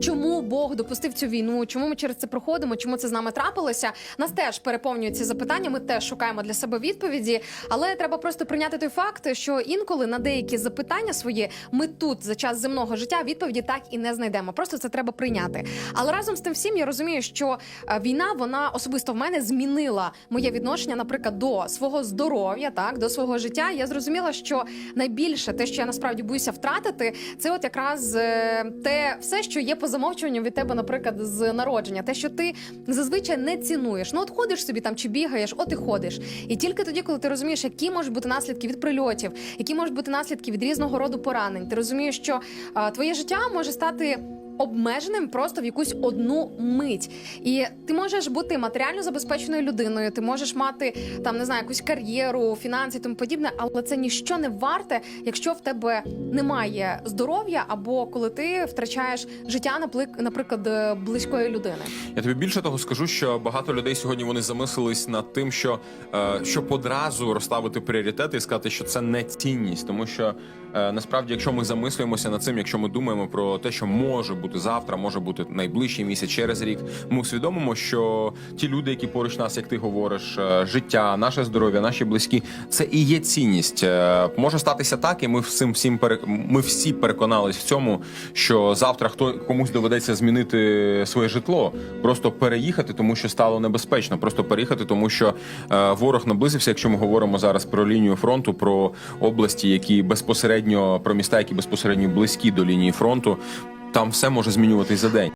Чому Бог допустив цю війну? Чому ми через це проходимо? Чому це з нами трапилося? Нас теж переповнюють ці запитання. Ми теж шукаємо для себе відповіді. Але треба просто прийняти той факт, що інколи на деякі запитання свої ми тут за час земного життя відповіді так і не знайдемо. Просто це треба прийняти. Але разом з тим всім я розумію, що е, війна вона особисто в мене змінила моє відношення, наприклад, до свого здоров'я, так до свого життя. Я зрозуміла, що найбільше те, що я насправді боюся втратити, це от якраз е, те все, що є по замовчуванню від тебе, наприклад, з народження, те, що ти зазвичай не цінуєш. Ну, от ходиш собі там чи бігаєш, от і ходиш. І тільки тоді, коли ти розумієш, які можуть бути наслідки від прильотів, які можуть бути наслідки від різного роду поранень, ти розумієш, що а, твоє життя може стати. Обмеженим просто в якусь одну мить, і ти можеш бути матеріально забезпеченою людиною. Ти можеш мати там не знаю якусь кар'єру, фінанси і тому подібне, але це ніщо не варте, якщо в тебе немає здоров'я, або коли ти втрачаєш життя, наприклад, е, близької людини. Я тобі більше того скажу, що багато людей сьогодні вони замислились над тим, що е, щоб одразу розставити пріоритети і сказати, що це не цінність, тому що е, насправді, якщо ми замислюємося над цим, якщо ми думаємо про те, що може бути завтра, може бути найближчий місяць через рік, ми усвідомимо, що ті люди, які поруч нас, як ти говориш, е, життя, наше здоров'я, наші близькі, це і є цінність. Е, може статися так, і ми всім всім пере... ми всі переконались в цьому, що завтра хто комусь доведеться змінити своє житло, просто переїхати, тому що стало небезпечно. Просто переїхати, тому що е, ворог наблизився. Якщо ми говоримо зараз про лінію фронту, про області, які безпосередньо про міста, які безпосередньо близькі до лінії фронту, там все може змінюватись за день.